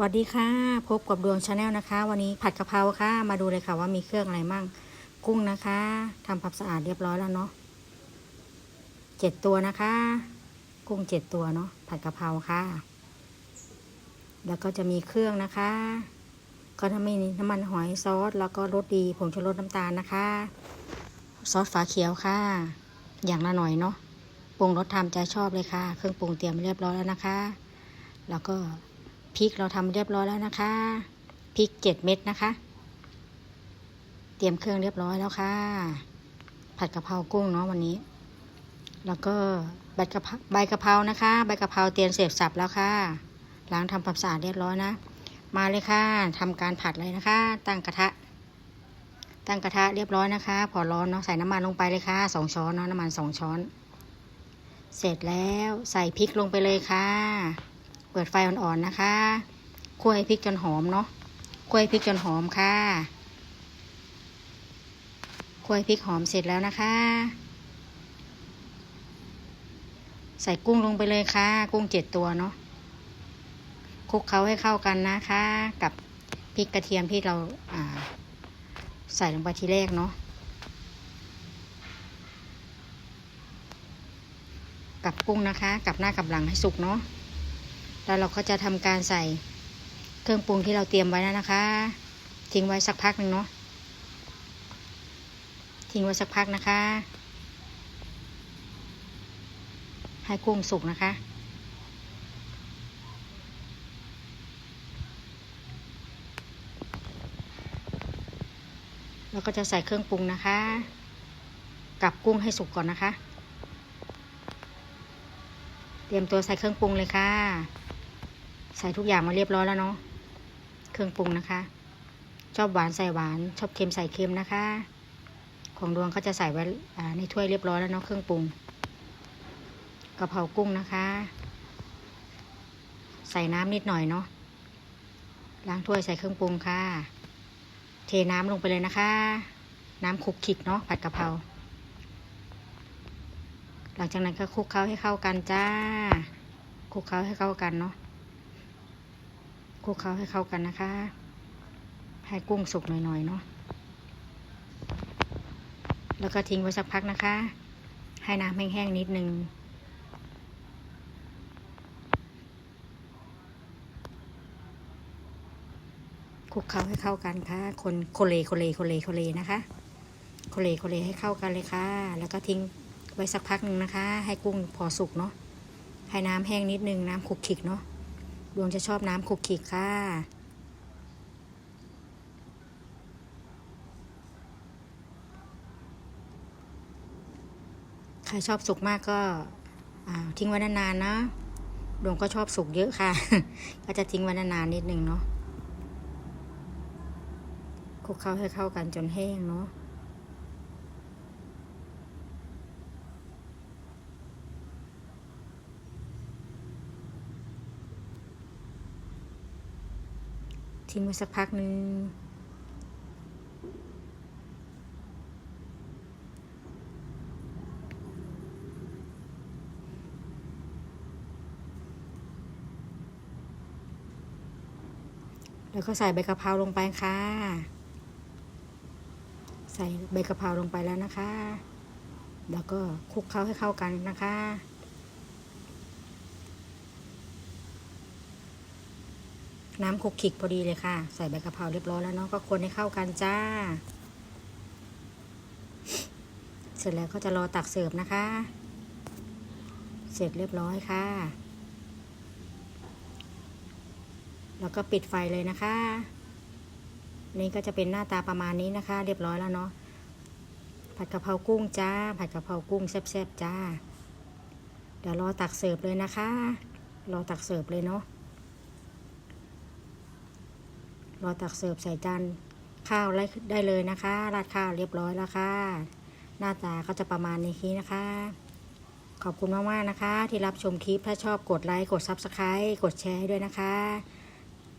สวัสดีค่ะ พบกับดวงชาแนลนะคะ วันนี้ผัดกะเพราค่ะ มาดูเลยค่ะว่ามีเครื่องอะไรมั่ง กุ้งนะคะทำผักสะอาดเรียบร้อยแล้วเนาะเจ็ดตัวนะคะ กุ้งเจ็ดตัวเนาะผัดกะเพราค่ะ แล้วก็จะมีเครื่องนะคะ ก็ถ้ามีน้ำมันหอยซอสแล้วก็รสดีผงชูรสน้ำตาลนะคะ ซอสฝาเขียวค่ะ อย่างละหน่อยเนาะปรุงรสทำใจชอบเลยค่ะ เครื่องปรุงเตรียมเรียบร้อยแล้วนะคะ แล้วก็ พริกเราทำเรียบร้อยแล้วนะคะพริกเจ็ดเม็ดนะคะ เตรียมเครื่องเรียบร้อยแล้วค่ะ ผัดกะเพรากุ้งเนาะวันนี้ แล้วก็ใบกะเพราใบกะเพรานะคะ ใบกะเพราเตรียมเสียบสับแล้วค่ะล้างทำความสะอาดเรียบร้อยนะ มาเลยค่ะทำการผัดเลยนะคะ ตั้งกระทะ ตั้งกระทะเรียบร้อยนะคะ พอร้อนเนาะใส่น้ำมันลงไปเลยค่ะสองช้อนเนาะน้ำมันสองช้อน เสร็จแล้วใส่พริกลงไปเลยค่ะ เปิดไฟอ่อนๆนะคะคั่วให้พริกจนหอมเนาะคั่วให้พริกจนหอมค่ะคั่วให้พริกหอมเสร็จแล้วนะคะ ใส่กุ้งลงไปเลยค่ะ กุ้งเจ็ดตัวเนาะคลุกเคล้าให้เข้ากันนะคะ กับพริกกระเทียมที่เราาใส่ลงไปทีแรกเนาะกับกุ้งนะคะ กับหน้ากับหลังให้สุกเนาะ แล้วเราก็จะทำการใส่เครื่องปรุงที่เราเตรียมไว้แล้วนะคะ ทิ้งไว้สักพักหนึ่งเนาะทิ้งไว้สักพักนะคะ ให้กุ้งสุกนะคะเราก็จะใส่เครื่องปรุงนะคะ กับกุ้งให้สุกก่อนนะคะ เตรียมตัวใส่เครื่องปรุงเลยค่ะ ใส่ทุกอย่างมาเรียบร้อยแล้วเนาะเครื่องปรุงนะคะ ชอบหวานใส่หวาน ชอบเค็มใส่เค็มนะคะ ของดวงเขาจะใส่ไว้ในถ้วยเรียบร้อยแล้วเนาะเครื่องปรุงกะเพรากุ้งนะคะ ใส่น้ำนิดหน่อยเนาะล้างถ้วยใส่เครื่องปรุงค่ะ เทน้ำลงไปเลยนะคะ น้ำคลุกคลิกเนาะผัดกะเพราหลังจากนั้นก็คลุกเคล้าให้เข้ากันจ้าคลุกเคล้าให้เข้ากันเนาะ คลุกเคล้าให้เข้ากันนะคะ ให้กุ้งสุกหน่อยๆเนาะ แล้วก็ทิ้งไว้สักพักนะคะ ให้น้ำแห้งๆนิดนึง คลุกเคล้าให้เข้ากันค่ะ คนโคเลโคเลโคเลโคเลนะคะโคเลโคเลให้เข้ากันเลยค่ะ แล้วก็ทิ้งไว้สักพักหนึ่งนะคะ ให้กุ้งพอสุกเนาะ ให้น้ำแห้งนิดนึงน้ำคลุกคลิกเนาะ ดวงจะชอบน้ำคลุกคิกค่ะ ใครชอบสุกมากก็ทิ้งไว้นานๆนะ ดวงก็ชอบสุกเยอะค่ะ ก็จะทิ้งไว้นานๆนิดนึงเนาะคลุกเข้าให้เข้ากันจนแห้งเนาะ ทิ้งไว้สักพักนึงแล้วก็ใส่ใบกะเพราลงไปค่ะ ใส่ใบกะเพราลงไปแล้วนะคะ แล้วก็คลุกเคล้าให้เข้ากันนะคะ น้ำคุกคลิกพอดีเลยค่ะ ใส่ใบกะเพราเรียบร้อยแล้วเนาะก็คนให้เข้ากันจ้า เสร็จแล้วก็จะรอตักเสิร์ฟนะคะ เสร็จเรียบร้อยค่ะ แล้วก็ปิดไฟเลยนะคะ นี่ก็จะเป็นหน้าตาประมาณนี้นะคะ เรียบร้อยแล้วเนาะผัดกะเพรากุ้งจ้า ผัดกะเพรากุ้งแซ่บๆจ้า เดี๋ยวรอตักเสิร์ฟเลยนะคะ รอตักเสิร์ฟเลยเนาะ รอตักเสิร์ฟใส่จานข้าวได้เลยนะคะ ราดข้าวเรียบร้อยแล้วค่ะ หน้าตาก็จะประมาณนี้นะคะ ขอบคุณมากๆนะคะ ที่รับชมคลิปถ้าชอบกดไลค์กด Subscribe กดแชร์ด้วยนะคะ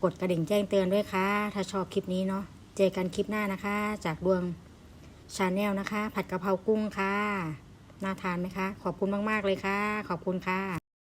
กดกระดิ่งแจ้งเตือนด้วยค่ะ ถ้าชอบคลิปนี้เนาะเจอกันคลิปหน้านะคะ จากดวงชาแนลนะคะ ผัดกะเพรากุ้งค่ะน่าทานไหมคะ ขอบคุณมาก ๆ เลยค่ะ ขอบคุณค่ะ